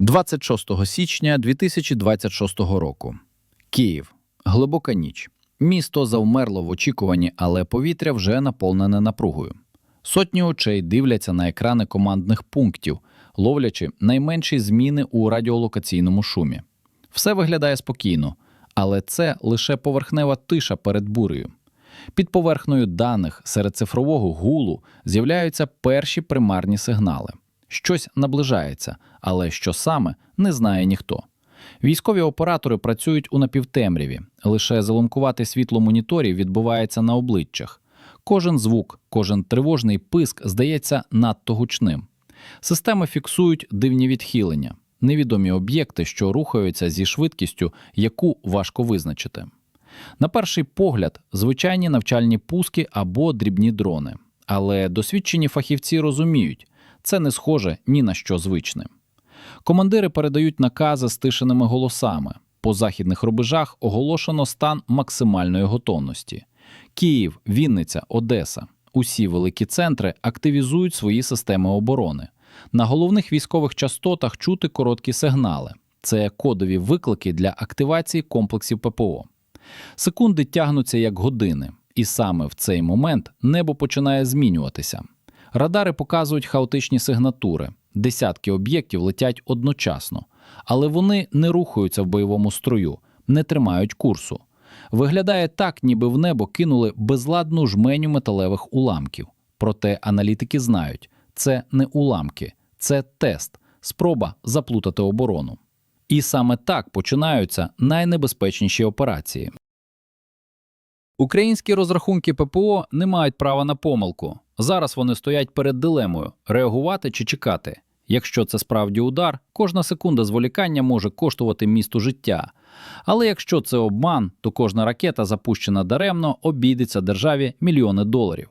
26 січня 2026 року. Київ. Глибока ніч. Місто завмерло в очікуванні, але повітря вже наповнене напругою. Сотні очей дивляться на екрани командних пунктів, ловлячи найменші зміни у радіолокаційному шумі. Все виглядає спокійно, але це лише поверхнева тиша перед бурею. Під поверхнею даних серед цифрового гулу з'являються перші примарні сигнали. Щось наближається, але що саме не знає ніхто. Військові оператори працюють у напівтемряві. Лише заломкувати світло моніторів відбувається на обличчях. Кожен звук, кожен тривожний писк здається надто гучним. Системи фіксують дивні відхилення, невідомі об'єкти, що рухаються зі швидкістю, яку важко визначити. На перший погляд, звичайні навчальні пуски або дрібні дрони. Але досвідчені фахівці розуміють, це не схоже ні на що звичне. Командири передають накази стишеними голосами. По західних рубежах оголошено стан максимальної готовності. Київ, Вінниця, Одеса. Усі великі центри активізують свої системи оборони. На головних військових частотах чути короткі сигнали. Це кодові виклики для активації комплексів ППО. Секунди тягнуться як години, і саме в цей момент небо починає змінюватися. Радари показують хаотичні сигнатури. Десятки об'єктів летять одночасно, але вони не рухаються в бойовому строю, не тримають курсу. Виглядає так, ніби в небо кинули безладну жменю металевих уламків. Проте аналітики знають, це не уламки, це тест, спроба заплутати оборону. І саме так починаються найнебезпечніші операції. Українські розрахунки ППО не мають права на помилку. Зараз вони стоять перед дилемою реагувати чи чекати. Якщо це справді удар, кожна секунда зволікання може коштувати місту життя. Але якщо це обман, то кожна ракета, запущена даремно, обійдеться державі мільйони доларів.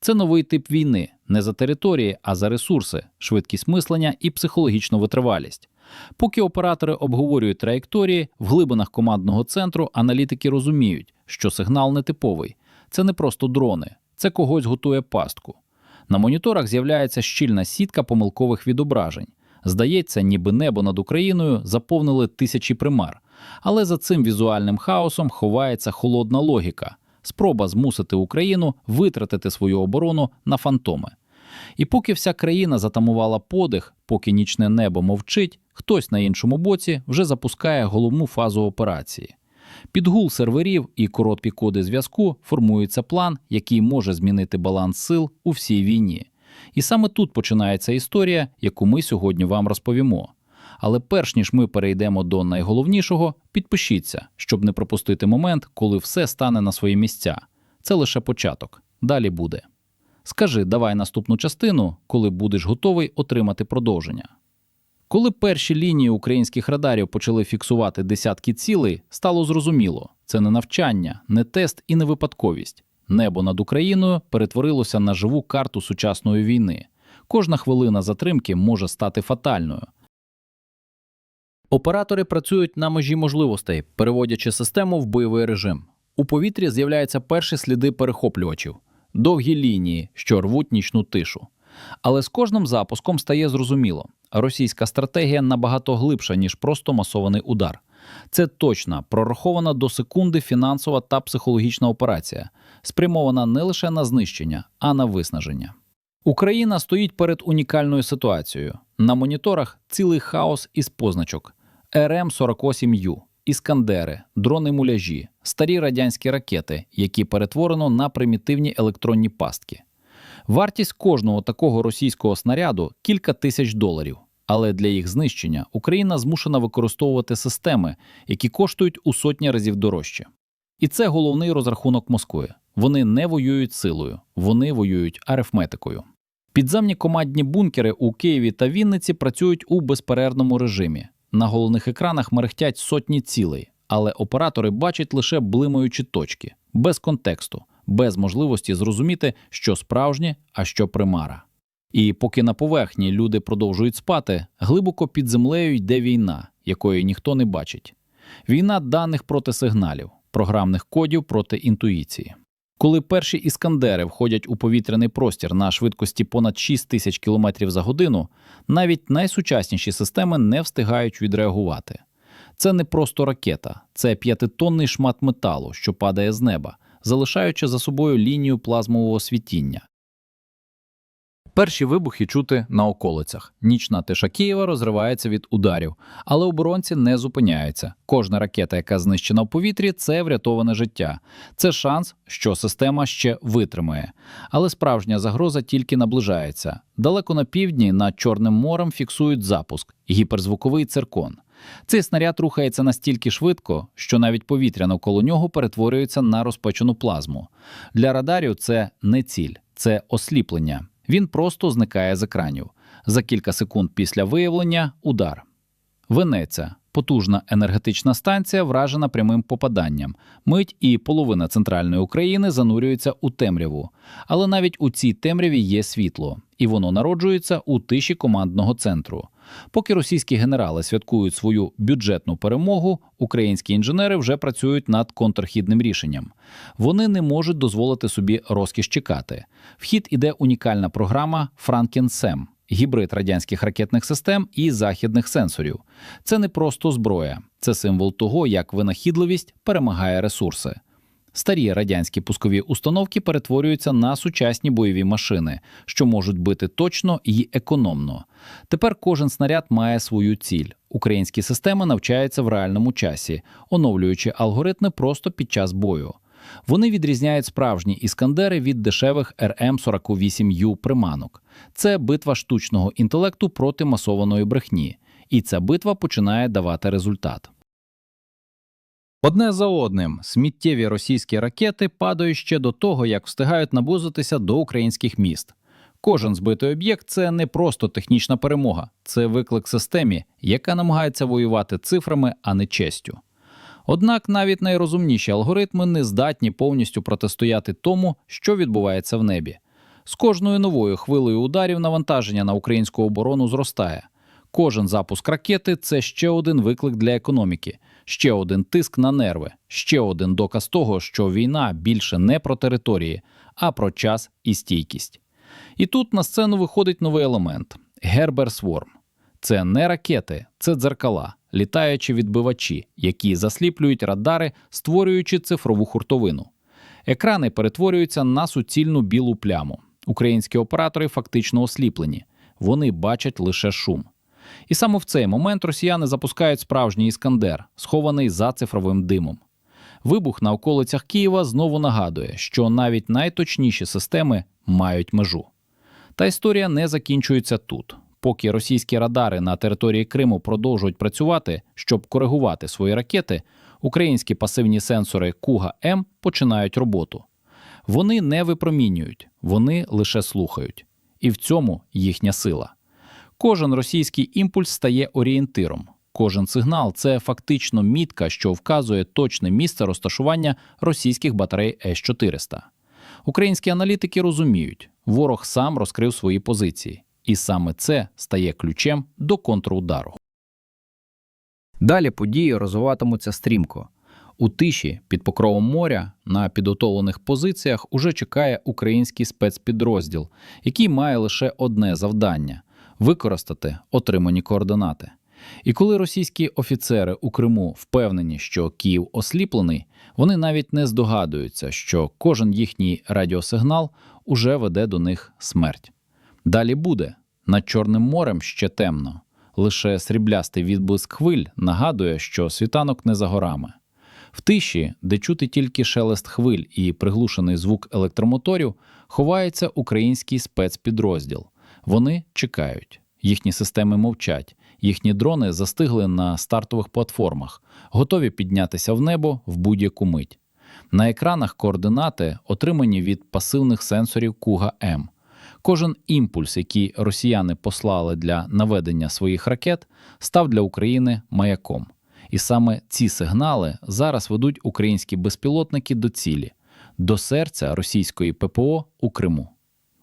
Це новий тип війни не за території, а за ресурси, швидкість мислення і психологічну витривалість. Поки оператори обговорюють траєкторії, в глибинах командного центру аналітики розуміють, що сигнал нетиповий. Це не просто дрони, це когось готує пастку. На моніторах з'являється щільна сітка помилкових відображень. Здається, ніби небо над Україною заповнили тисячі примар. Але за цим візуальним хаосом ховається холодна логіка спроба змусити Україну витратити свою оборону на фантоми. І поки вся країна затамувала подих, поки нічне небо мовчить, хтось на іншому боці вже запускає головну фазу операції. Під гул серверів і короткі коди зв'язку формується план, який може змінити баланс сил у всій війні. І саме тут починається історія, яку ми сьогодні вам розповімо. Але перш ніж ми перейдемо до найголовнішого, підпишіться, щоб не пропустити момент, коли все стане на свої місця. Це лише початок. Далі буде. Скажи, давай наступну частину, коли будеш готовий отримати продовження. Коли перші лінії українських радарів почали фіксувати десятки цілей, стало зрозуміло це не навчання, не тест і не випадковість. Небо над Україною перетворилося на живу карту сучасної війни. Кожна хвилина затримки може стати фатальною. Оператори працюють на межі можливостей, переводячи систему в бойовий режим. У повітрі з'являються перші сліди перехоплювачів, довгі лінії, що рвуть нічну тишу. Але з кожним запуском стає зрозуміло, російська стратегія набагато глибша, ніж просто масований удар. Це точна, прорахована до секунди фінансова та психологічна операція, спрямована не лише на знищення, а на виснаження. Україна стоїть перед унікальною ситуацією. На моніторах цілий хаос із позначок: РМ-48Ю, іскандери, дрони муляжі, старі радянські ракети, які перетворено на примітивні електронні пастки. Вартість кожного такого російського снаряду кілька тисяч доларів. Але для їх знищення Україна змушена використовувати системи, які коштують у сотні разів дорожче. І це головний розрахунок Москви. Вони не воюють силою, вони воюють арифметикою. Підземні командні бункери у Києві та Вінниці працюють у безперервному режимі. На головних екранах мерехтять сотні цілей, але оператори бачать лише блимаючі точки, без контексту, без можливості зрозуміти, що справжнє, а що примара. І поки на поверхні люди продовжують спати, глибоко під землею йде війна, якої ніхто не бачить. Війна даних проти сигналів, програмних кодів проти інтуїції. Коли перші іскандери входять у повітряний простір на швидкості понад 6 тисяч км за годину, навіть найсучасніші системи не встигають відреагувати. Це не просто ракета, це п'ятитонний шмат металу, що падає з неба, залишаючи за собою лінію плазмового світіння. Перші вибухи чути на околицях. Нічна тиша Києва розривається від ударів, але оборонці не зупиняються. Кожна ракета, яка знищена в повітрі, це врятоване життя. Це шанс, що система ще витримає. Але справжня загроза тільки наближається. Далеко на півдні над Чорним морем фіксують запуск гіперзвуковий циркон. Цей снаряд рухається настільки швидко, що навіть повітря навколо нього перетворюється на розпечену плазму. Для радарів це не ціль, це осліплення. Він просто зникає з екранів. За кілька секунд після виявлення удар. Венеця потужна енергетична станція, вражена прямим попаданням. Мить і половина центральної України занурюється у темряву. Але навіть у цій темряві є світло, і воно народжується у тиші командного центру. Поки російські генерали святкують свою бюджетну перемогу, українські інженери вже працюють над контрхідним рішенням. Вони не можуть дозволити собі розкіш чекати. В хід іде унікальна програма Франкенсем гібрид радянських ракетних систем і західних сенсорів. Це не просто зброя, це символ того, як винахідливість перемагає ресурси. Старі радянські пускові установки перетворюються на сучасні бойові машини, що можуть бити точно і економно. Тепер кожен снаряд має свою ціль. Українські системи навчаються в реальному часі, оновлюючи алгоритми просто під час бою. Вони відрізняють справжні іскандери від дешевих РМ-48Ю приманок. Це битва штучного інтелекту проти масованої брехні, і ця битва починає давати результат. Одне за одним сміттєві російські ракети падають ще до того, як встигають наблизитися до українських міст. Кожен збитий об'єкт це не просто технічна перемога, це виклик системі, яка намагається воювати цифрами, а не честю. Однак навіть найрозумніші алгоритми не здатні повністю протистояти тому, що відбувається в небі. З кожною новою хвилею ударів навантаження на українську оборону зростає. Кожен запуск ракети це ще один виклик для економіки, ще один тиск на нерви, ще один доказ того, що війна більше не про території, а про час і стійкість. І тут на сцену виходить новий елемент Герберсворм. Це не ракети, це дзеркала, літаючі відбивачі, які засліплюють радари, створюючи цифрову хуртовину. Екрани перетворюються на суцільну білу пляму. Українські оператори фактично осліплені, вони бачать лише шум. І саме в цей момент росіяни запускають справжній іскандер, схований за цифровим димом. Вибух на околицях Києва знову нагадує, що навіть найточніші системи мають межу. Та історія не закінчується тут. Поки російські радари на території Криму продовжують працювати, щоб коригувати свої ракети, українські пасивні сенсори Куга М починають роботу. Вони не випромінюють, вони лише слухають. І в цьому їхня сила. Кожен російський імпульс стає орієнтиром. Кожен сигнал це фактично мітка, що вказує точне місце розташування російських батарей С-400. Українські аналітики розуміють, ворог сам розкрив свої позиції, і саме це стає ключем до контрудару. Далі події розвиватимуться стрімко. У тиші під покровом моря на підготовлених позиціях уже чекає український спецпідрозділ, який має лише одне завдання використати отримані координати. І коли російські офіцери у Криму впевнені, що Київ осліплений, вони навіть не здогадуються, що кожен їхній радіосигнал уже веде до них смерть. Далі буде над Чорним морем ще темно. Лише сріблястий відблиск хвиль нагадує, що світанок не за горами. В тиші, де чути тільки шелест хвиль і приглушений звук електромоторів, ховається український спецпідрозділ. Вони чекають, їхні системи мовчать, їхні дрони застигли на стартових платформах, готові піднятися в небо в будь-яку мить. На екранах координати отримані від пасивних сенсорів Куга М. Кожен імпульс, який росіяни послали для наведення своїх ракет, став для України маяком. І саме ці сигнали зараз ведуть українські безпілотники до цілі, до серця російської ППО у Криму.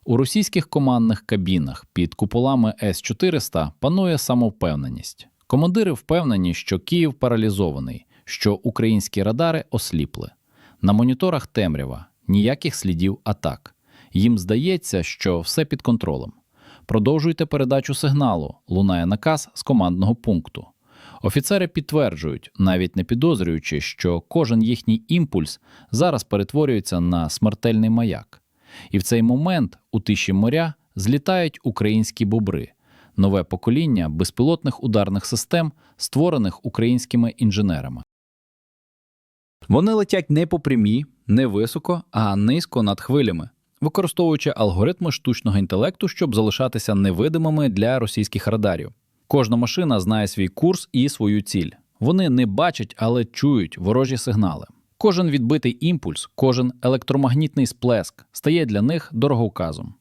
У російських командних кабінах під куполами С-400 панує самовпевненість. Командири впевнені, що Київ паралізований, що українські радари осліпли. На моніторах темрява, ніяких слідів атак. Їм здається, що все під контролем. Продовжуйте передачу сигналу, лунає наказ з командного пункту. Офіцери підтверджують, навіть не підозрюючи, що кожен їхній імпульс зараз перетворюється на смертельний маяк. І в цей момент у тиші моря злітають українські бобри, нове покоління безпілотних ударних систем, створених українськими інженерами. Вони летять не по прямій, не високо, а низько над хвилями, використовуючи алгоритми штучного інтелекту, щоб залишатися невидимими для російських радарів. Кожна машина знає свій курс і свою ціль. Вони не бачать, але чують ворожі сигнали. Кожен відбитий імпульс, кожен електромагнітний сплеск стає для них дороговказом.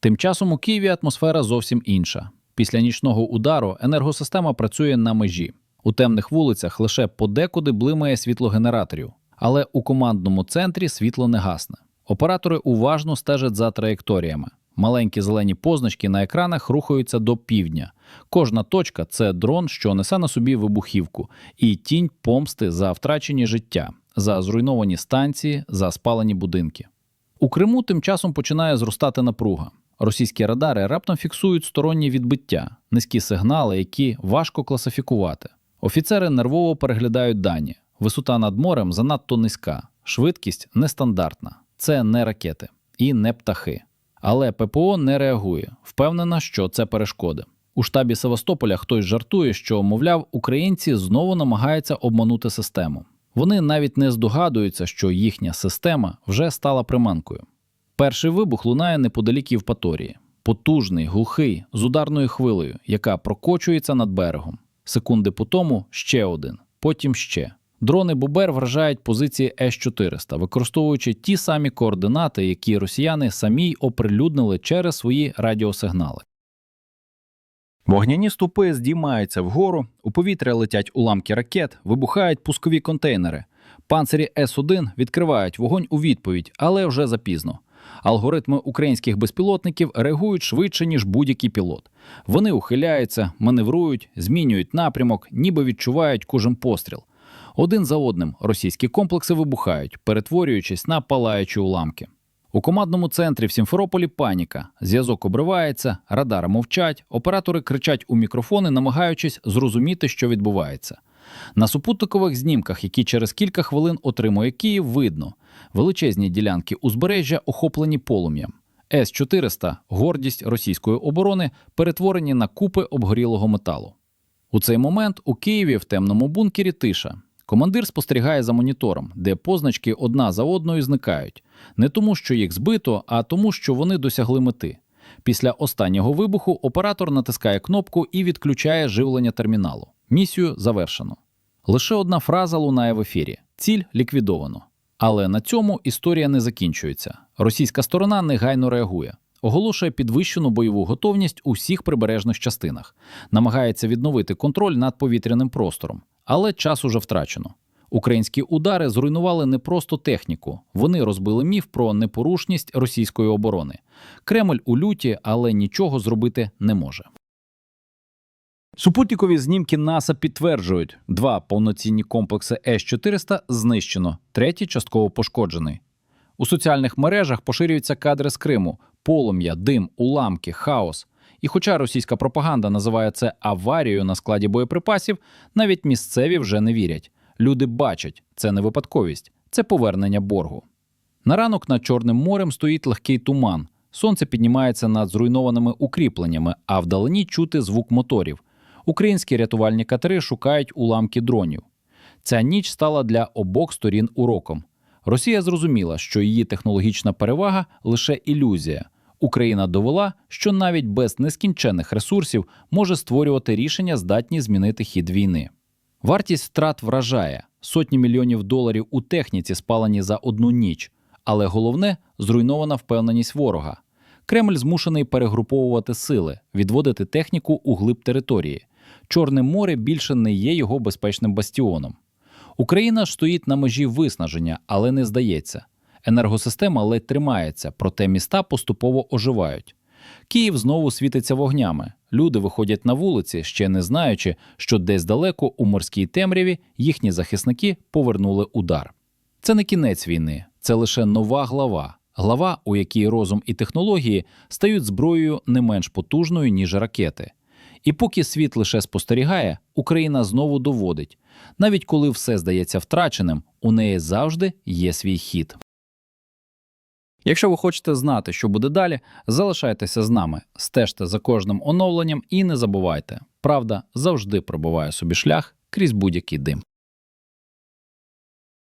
Тим часом у Києві атмосфера зовсім інша. Після нічного удару енергосистема працює на межі. У темних вулицях лише подекуди блимає світло генераторів, але у командному центрі світло не гасне. Оператори уважно стежать за траєкторіями. Маленькі зелені позначки на екранах рухаються до півдня. Кожна точка це дрон, що несе на собі вибухівку, і тінь помсти за втрачені життя, за зруйновані станції, за спалені будинки. У Криму тим часом починає зростати напруга. Російські радари раптом фіксують сторонні відбиття, низькі сигнали, які важко класифікувати. Офіцери нервово переглядають дані. Висота над морем занадто низька, швидкість нестандартна. Це не ракети і не птахи. Але ППО не реагує, впевнена, що це перешкоди. У штабі Севастополя хтось жартує, що, мовляв, українці знову намагаються обманути систему. Вони навіть не здогадуються, що їхня система вже стала приманкою. Перший вибух лунає неподалік Євпаторії. Потужний, глухий, з ударною хвилею, яка прокочується над берегом. Секунди по тому ще один, потім ще. Дрони Бубер вражають позиції С-400, використовуючи ті самі координати, які росіяни самі оприлюднили через свої радіосигнали. Вогняні ступи здіймаються вгору, у повітря летять уламки ракет, вибухають пускові контейнери. Панцирі С-1 відкривають вогонь у відповідь, але вже запізно. Алгоритми українських безпілотників реагують швидше, ніж будь-який пілот. Вони ухиляються, маневрують, змінюють напрямок, ніби відчувають кожен постріл. Один за одним російські комплекси вибухають, перетворюючись на палаючі уламки. У командному центрі в Сімферополі паніка. Зв'язок обривається, радари мовчать, оператори кричать у мікрофони, намагаючись зрозуміти, що відбувається. На супутникових знімках, які через кілька хвилин отримує Київ, видно величезні ділянки узбережжя охоплені полум'ям. С-400 – гордість російської оборони, перетворені на купи обгорілого металу. У цей момент у Києві в темному бункері тиша. Командир спостерігає за монітором, де позначки одна за одною зникають. Не тому, що їх збито, а тому, що вони досягли мети. Після останнього вибуху оператор натискає кнопку і відключає живлення терміналу. Місію завершено. Лише одна фраза лунає в ефірі: ціль ліквідовано. Але на цьому історія не закінчується. Російська сторона негайно реагує. Оголошує підвищену бойову готовність у всіх прибережних частинах, намагається відновити контроль над повітряним простором, але час уже втрачено. Українські удари зруйнували не просто техніку, вони розбили міф про непорушність російської оборони. Кремль у люті, але нічого зробити не може. Супутникові знімки НАСА підтверджують, два повноцінні комплекси С-400 знищено, третій частково пошкоджений. У соціальних мережах поширюються кадри з Криму: полум'я, дим, уламки, хаос. І хоча російська пропаганда називає це аварією на складі боєприпасів, навіть місцеві вже не вірять. Люди бачать, це не випадковість, це повернення боргу. На ранок над Чорним морем стоїть легкий туман. Сонце піднімається над зруйнованими укріпленнями, а вдалині чути звук моторів. Українські рятувальні катери шукають уламки дронів. Ця ніч стала для обох сторін уроком. Росія зрозуміла, що її технологічна перевага лише ілюзія. Україна довела, що навіть без нескінченних ресурсів може створювати рішення, здатні змінити хід війни. Вартість втрат вражає сотні мільйонів доларів у техніці спалені за одну ніч, але головне зруйнована впевненість ворога. Кремль змушений перегруповувати сили, відводити техніку у глиб території. Чорне море більше не є його безпечним бастіоном. Україна стоїть на межі виснаження, але не здається. Енергосистема ледь тримається, проте міста поступово оживають. Київ знову світиться вогнями. Люди виходять на вулиці, ще не знаючи, що десь далеко у морській темряві їхні захисники повернули удар. Це не кінець війни, це лише нова глава, глава, у якій розум і технології стають зброєю не менш потужною, ніж ракети. І поки світ лише спостерігає, Україна знову доводить, навіть коли все здається втраченим, у неї завжди є свій хід. Якщо ви хочете знати, що буде далі, залишайтеся з нами, стежте за кожним оновленням і не забувайте, правда завжди пробуває собі шлях крізь будь-який дим.